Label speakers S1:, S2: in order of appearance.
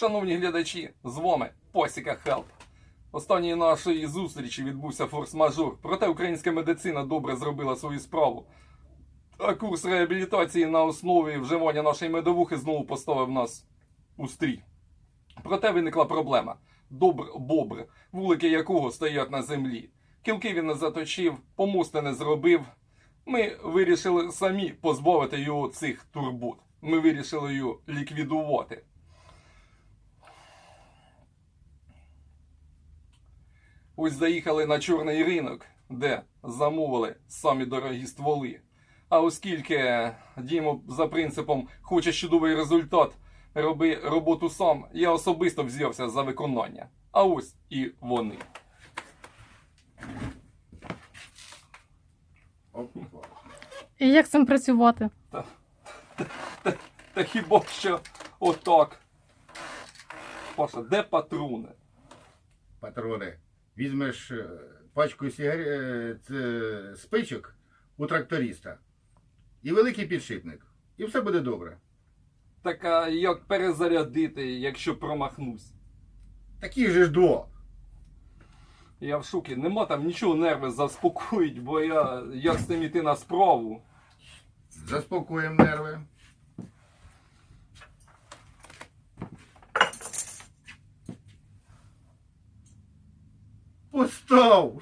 S1: Шановні глядачі, з вами Посіка Хелп. Останньої нашої зустрічі відбувся форс-мажор, проте українська медицина добре зробила свою справу. А курс реабілітації на основі вживання нашої медовухи знову поставив нас у стрій. Проте виникла проблема. Добр бобр, вулики якого стоять на землі. Кілки він не заточив, помости не зробив. Ми вирішили самі позбавити його цих турбот. Ми вирішили його ліквідувати. Ось заїхали на чорний ринок, де замовили самі дорогі стволи. А оскільки діємо за принципом хочеш чудовий результат, роби роботу сам, я особисто взявся за виконання. А ось і вони.
S2: І як з цим працювати?
S1: Та хіба що отак. Паша, де патрони?
S3: Патрони. Візьмеш е, пачку сигарет, е, спичок у тракториста і великий підшипник. І все буде добре.
S1: Так а як перезарядити, якщо промахнусь?
S3: Таких же ж два.
S1: Я в шокі, нема там нічого нерви заспокоїть, бо я як з тим іти на справу.
S3: Заспокоїмо нерви. was though.